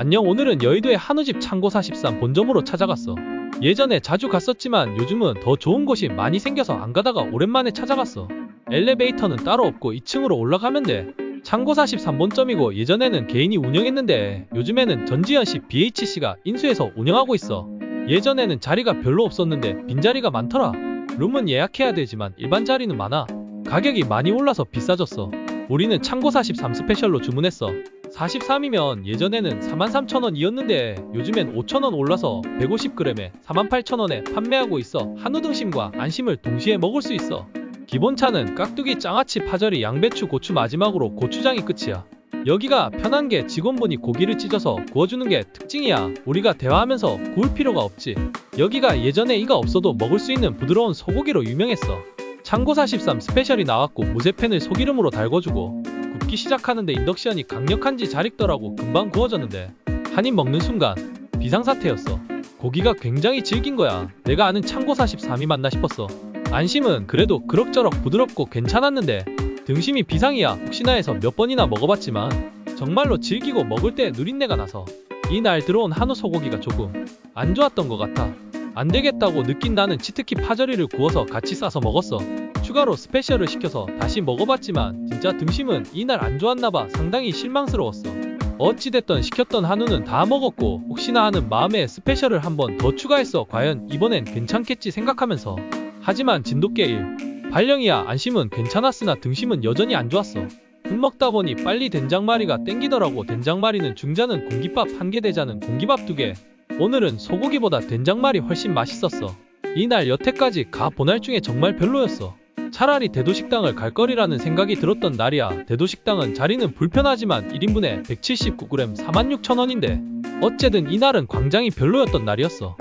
안녕 오늘은 여의도의 한우집 창고 43 본점으로 찾아갔어. 예전에 자주 갔었지만 요즘은 더 좋은 곳이 많이 생겨서 안 가다가 오랜만에 찾아갔어. 엘리베이터는 따로 없고 2층으로 올라가면 돼. 창고 43본점이고 예전에는 개인이 운영했는데 요즘에는 전지현 씨 BHC가 인수해서 운영하고 있어. 예전에는 자리가 별로 없었는데 빈자리가 많더라. 룸은 예약해야 되지만 일반 자리는 많아. 가격이 많이 올라서 비싸졌어. 우리는 창고 43 스페셜로 주문했어. 43이면 예전에는 43,000원이었는데 요즘엔 5,000원 올라서 150g에 48,000원에 판매하고 있어. 한우 등심과 안심을 동시에 먹을 수 있어. 기본차는 깍두기, 장아찌, 파절이, 양배추, 고추 마지막으로 고추장이 끝이야. 여기가 편한 게 직원분이 고기를 찢어서 구워주는 게 특징이야. 우리가 대화하면서 구울 필요가 없지. 여기가 예전에 이가 없어도 먹을 수 있는 부드러운 소고기로 유명했어. 창고 43 스페셜이 나왔고 무쇠팬을 소기름으로 달궈주고 굽기 시작하는데 인덕션이 강력한지 잘 익더라고 금방 구워졌는데 한 입 먹는 순간 비상사태였어. 고기가 굉장히 질긴 거야. 내가 아는 창고 43이 맞나 싶었어. 안심은 그래도 그럭저럭 부드럽고 괜찮았는데 등심이 비상이야 혹시나 해서 몇 번이나 먹어봤지만 정말로 질기고 먹을 때 누린내가 나서 이날 들어온 한우 소고기가 조금 안 좋았던 것 같아. 안 되겠다고 느낀 나는 치트키 파절이를 구워서 같이 싸서 먹었어. 추가로 스페셜을 시켜서 다시 먹어봤지만 진짜 등심은 이날 안 좋았나봐 상당히 실망스러웠어. 어찌됐든 시켰던 한우는 다 먹었고 혹시나 하는 마음에 스페셜을 한 번 더 추가했어. 과연 이번엔 괜찮겠지 생각하면서. 하지만 진돗개 1. 발령이야 안심은 괜찮았으나 등심은 여전히 안 좋았어. 국 먹다 보니 빨리 된장말이가 땡기더라고 된장말이는 중자는 공깃밥 한 개 대자는 공깃밥 두 개. 오늘은 소고기보다 된장말이 훨씬 맛있었어. 이날 여태까지 가 보날 중에 정말 별로였어. 차라리 대도식당을 갈 거리라는 생각이 들었던 날이야. 대도식당은 자리는 불편하지만 1인분에 179g 46,000원인데 어쨌든 이날은 광장이 별로였던 날이었어.